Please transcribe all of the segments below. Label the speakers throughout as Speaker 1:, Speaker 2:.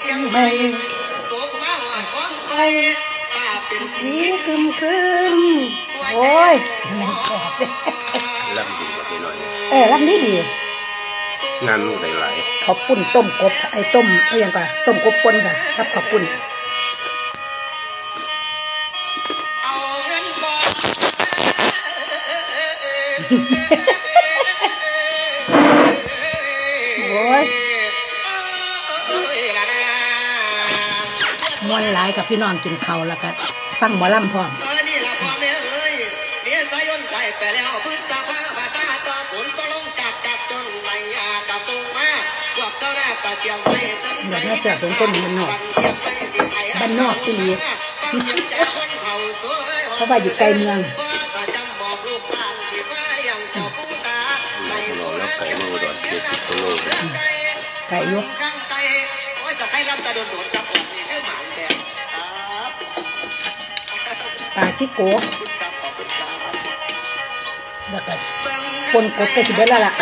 Speaker 1: เสียง
Speaker 2: ไม่
Speaker 1: ตกมาหอดของไปป้าเป็นสี
Speaker 2: สีคึมคึมโอ้ยมันแสบเด้
Speaker 3: ลำดีกว่าพี่น้อย
Speaker 2: เออรับนี้ดี
Speaker 3: งานมันได้หลาย
Speaker 2: ข้าวปุ้นต้มกบไอ้ต้มไอ้หยังก่อนต้มกบปนค่ะกับข้าวปุ้น
Speaker 1: เอาเงินบ่
Speaker 2: โอ้ย มวนหลายกับพี่น้องกินข้าวแล้วก็ฟังหมอลำพร้อม
Speaker 1: เออนี่ล่ะพ่อแม่เอ้ยเมียสายยนต์ใจไปแล้วพื้นสาผ้าบาตาต่อฝนก็ลงจากจากจนไม่ยากับตรงมาพวกเจ้าหน้าตาเตียงไปตั้ง
Speaker 2: เดี๋ยวแม่เสียบเป็นคนบ้านนอกบ้านนอกที่นี่เพราะว่าอยู่ไกลเมือง
Speaker 3: เราแล้วไก่มาอุดรเจ็ดสิบกิโลเลย
Speaker 2: ไก่ ปลาที่โกะ
Speaker 1: ครับขอบคุณครับ
Speaker 2: แล้วก็ปนกบก็สิเบิดแล้วล่ะ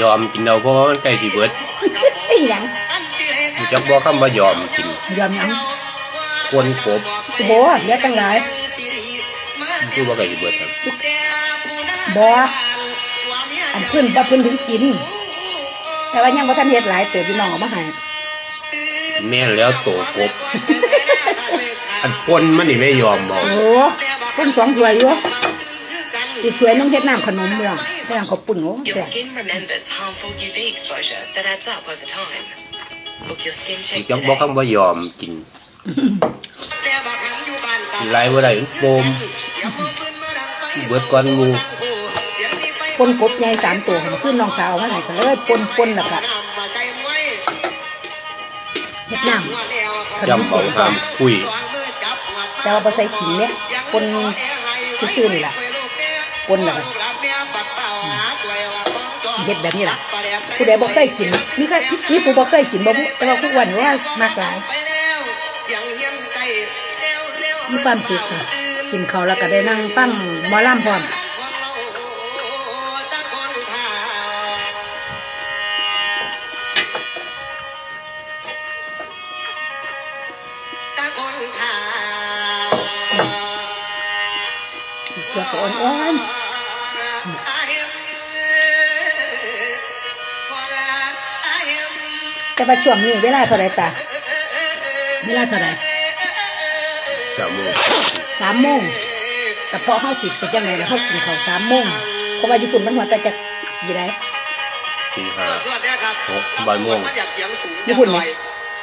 Speaker 3: ยอมกินเอาเพราะว่ามันใกล้สิเบิด
Speaker 2: ไอ้หยัง
Speaker 3: มันจักบอกคำว่ายอมกิน
Speaker 2: ยอมหยัง
Speaker 3: ควรกบ
Speaker 2: โอ้โหเยอะตั้งหลาย
Speaker 3: คือว่าใกล้สิเบิดครับ
Speaker 2: บ่อันเพิ่นบ่เพิ่นถึงกิน แต่ว่ายังบ่ทันเฮ็ดหลายเติบพี่น้องเอามาให้
Speaker 3: แม่นแล้วโตกบ อันปนมันนี่ไม่ยอมบอก
Speaker 2: โอ้เพิ่นสองถ้วยอยู่อีกถ้วยนึงเฮ็ดน้ำขนมเมืองแป้งข้าวปุ้นโอ้
Speaker 4: Your
Speaker 2: แซ่บ
Speaker 4: skin remembers harmful UV exposure that adds up over time. Book your skin
Speaker 3: มัน
Speaker 4: check
Speaker 3: จักบอก
Speaker 4: today.
Speaker 3: คำว่ายอมกินกินไรบ่ได้มันโฟมเบิดก่อนหมู
Speaker 2: ปนกบใหญ่สามตัวค่ะขึ้นน้องสาวเอามาให้ก็เลยปนปนแล้วก็เฮ็ดน้ำขนม
Speaker 3: จำ
Speaker 2: เส้
Speaker 3: เอา
Speaker 2: น
Speaker 3: ห้ามคุย
Speaker 2: แต่ว่าบ่ใส่ขิงเนี่ยปนซื่อๆนี่ล่ะปนแล้วก็เฮ็ดแบบนี้ล่ะผู้ใดบ่เคยกินมีก็มีผู้บ่เคยกินบ่บุแต่ว่าทุกวันว่ามากหลายมีความสุขค่ะกินข้าวแล้วก็ได้นั่งฟังหมอลำพร้อม เกือบอ่อนๆแต่ว่าช่วงนี้เวลาเท่าไหรตาเวลาเท่าไหร
Speaker 3: สามโมง
Speaker 2: สามโมงแต่พอเข้าสิบเป็นยังไงแล้วเขากินข้าวสามโมงเพราะว่าญี่ปุ่นมันหัวแต่จะยี่ไร
Speaker 3: ตีห้า
Speaker 1: สวัสดีครับ
Speaker 3: หกบ่ายโมง
Speaker 1: อยากเสียง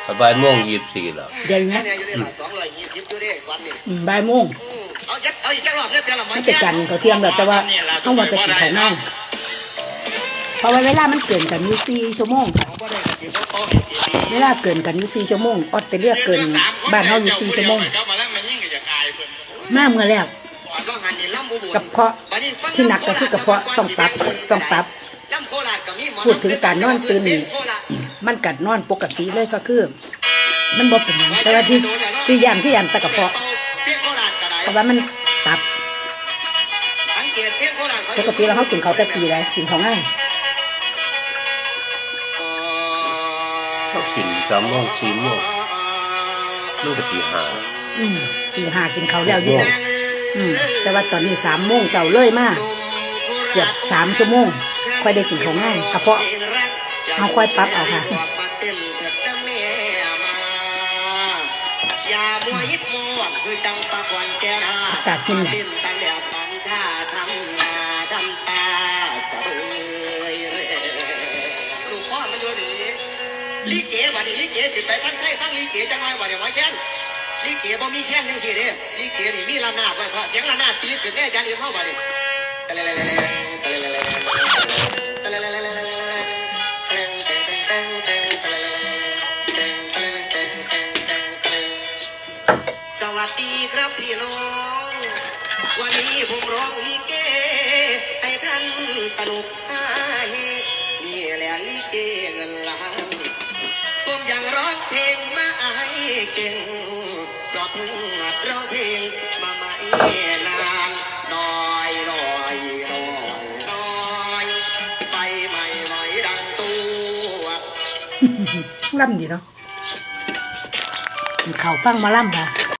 Speaker 1: สูง
Speaker 2: ญี่ปุ่นไหม
Speaker 3: บ่ายโมงยี่สิบสี่แล้ว
Speaker 2: เดี๋ยว
Speaker 1: เนี่
Speaker 2: นี้
Speaker 1: ยอยู่ในหลักสองร้อยยี่สิบอยู่ดิวันนี้
Speaker 2: อืมบ่ายโมง
Speaker 1: อืมเอาจักเอาอีกจักรอบเนี่ยเปลี่ยนละ
Speaker 2: มันเป็นการเขาเที่ยงแล้วแต่ว่าเขาว่าจะกินข้าวน่องเพราะว่าเวลามันเกินกันอยู่สี่ชั่วโมงค่ะ
Speaker 1: บ่ได้กระติบบ่โตเห็นทีวี
Speaker 2: เวลาเกินกันอยู่สี่ชั่วโมงออสเตรเลียเกินบ้านเขาอยู่สี่ชั่วโมง
Speaker 5: เจ้ามาแล้วมันยิ่งกับอยากอายเพิ่น
Speaker 2: มาเมื่อแรก
Speaker 1: ก็หันนี่ลำบุบุ
Speaker 2: กระเพาะที่หนักก็คือกระเพาะต้องปรับต้องปรับ
Speaker 1: ลำโคราชก็มีหมอ
Speaker 2: พูดถึงการนอนตื่นนี่
Speaker 1: โคราช
Speaker 2: มันกัดนอนปกติเลยก็คือ มันบ่เป็นหยังแต่ว่าที่ที่ยันที่ยันแตะกระเพาะ
Speaker 1: เพียงโคราชก็ได้
Speaker 2: เพราะว่ามันตับ
Speaker 1: สังเกตเพียงโคราช
Speaker 2: ปกติเราเขากินเขาวแต่ปีไรกินเขาวง่าย
Speaker 3: ก็กินสามโมงสี่โมงลูกก็ตีห้า
Speaker 2: อืมตีห้ากินเขาวแล้วอยู่อืมแต่ว่าตอนนี้สามโมงเช้าเลยมากเกือบสามชั่วโมงค่อยได้กินเขาวง่ายกระเพาะ เอาค่อยปรับเอาค่ะ
Speaker 1: อากา
Speaker 2: ศเย็นน่ะ
Speaker 1: ดิ้นตั้งแดดสังชาทำนาทำตาสะเก๋วันนี้ลีเกวันนี้ลิเกติดไปทั้งไทยทั้งลิเกจังไรวันนี้หมอแค้นลิเกบ่มีแค้นจังสิเด้ลิเกนี่มีระนาดไว้เพราะเสียงระนาดตีขึ้นแน่อาจารย์เรียนเข้าวันนี้ วันนี้ผมร้องลิเกให้ท่านสนุกฮาเฮนี่แหละลิเกเงินล้านผมยังร้องเพลงมาให้เก่งเพราะเพิ่งหัดร้องเพลงมาไม่นานน้อยน้อยน้อยน้อยไฟใหม่ไหมดัง
Speaker 2: ล่ำดีเนาะกินข้าวฟังหมาล่ำค่ะ